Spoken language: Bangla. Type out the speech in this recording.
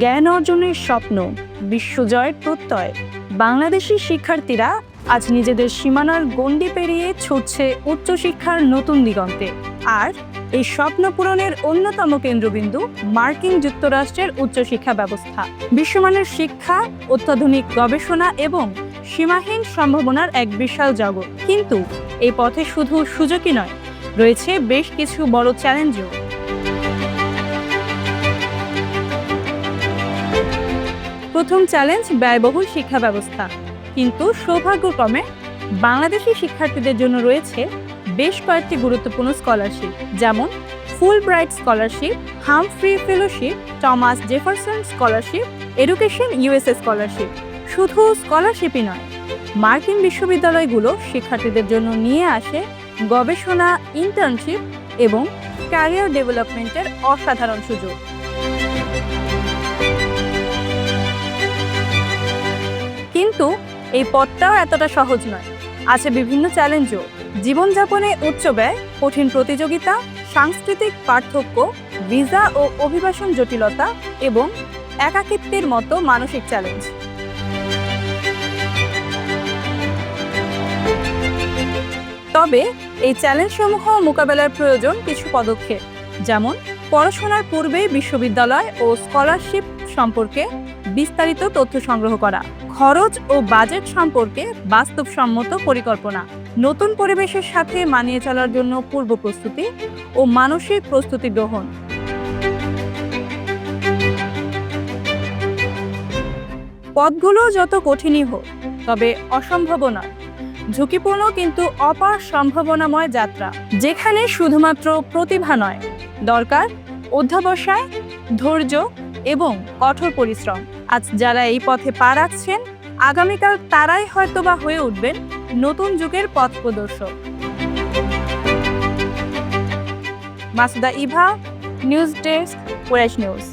জ্ঞান অর্জনের স্বপ্ন, বিশ্বজয়ের প্রত্যয়। বাংলাদেশি শিক্ষার্থীরা আজ নিজেদের সীমানার গণ্ডি পেরিয়ে ছুটছে উচ্চশিক্ষার নতুন দিগন্তে। আর এই স্বপ্ন পূরণের অন্যতম কেন্দ্রবিন্দু মার্কিন যুক্তরাষ্ট্রের উচ্চশিক্ষা ব্যবস্থা। বিশ্বমানের শিক্ষা, অত্যাধুনিক গবেষণা এবং সীমাহীন সম্ভাবনার এক বিশাল জগৎ। কিন্তু এই পথে শুধু সুযোগই নয়, রয়েছে বেশ কিছু বড় চ্যালেঞ্জও। প্রথম চ্যালেঞ্জ ব্যয়বহুল শিক্ষা ব্যবস্থা। কিন্তু সৌভাগ্যক্রমে বাংলাদেশি শিক্ষার্থীদের জন্য রয়েছে বেশ কয়েকটি গুরুত্বপূর্ণ স্কলারশিপ, যেমন Fulbright scholarship, Humphrey fellowship, Thomas Jefferson scholarship, education USA scholarship. শুধু স্কলারশিপই নয়, মার্কিন বিশ্ববিদ্যালয়গুলো শিক্ষার্থীদের জন্য নিয়ে আসে গবেষণা, ইন্টার্নশিপ এবং ক্যারিয়ার ডেভেলপমেন্টের অসাধারণ সুযোগ। এই পথটাও এতটা সহজ নয়। আছে বিভিন্ন চ্যালেঞ্জও। জীবনযাপনে উচ্চ ব্যয়, কঠিন প্রতিযোগিতা, সাংস্কৃতিক পার্থক্য, ভিসা ও অভিবাসন জটিলতা এবং একাকিত্বের মতো মানসিক চ্যালেঞ্জ। তবে এই চ্যালেঞ্জসমূহ মোকাবেলার প্রয়োজন কিছু পদক্ষেপ। যেমন, পড়াশোনার পূর্বে বিশ্ববিদ্যালয় ও স্কলারশিপ সম্পর্কে বিস্তারিত তথ্য সংগ্রহ করা। খরচ ও বাজেট সম্পর্কে বাস্তবসম্মত পরিকল্পনা। নতুন পরিবেশের সাথে মানিয়ে চলার জন্য পূর্ব প্রস্তুতি ও মানসিক প্রস্তুতি গ্রহণ। পথগুলো যত কঠিনই হোক, তবে অসম্ভব নয়। ঝুঁকিপূর্ণ কিন্তু অপার সম্ভাবনাময় যাত্রা, যেখানে শুধুমাত্র প্রতিভা নয়, দরকার অধ্যাবসায়, ধৈর্য এবং কঠোর পরিশ্রম। আজ যারা এই পথে পা রাখছেন, আগামীকাল তারাই হয়তোবা হয়ে উঠবেন নতুন যুগের পথ প্রদর্শক। মাসুদা ইভা, নিউজ ডেস্ক ওয়েশ নিউজ।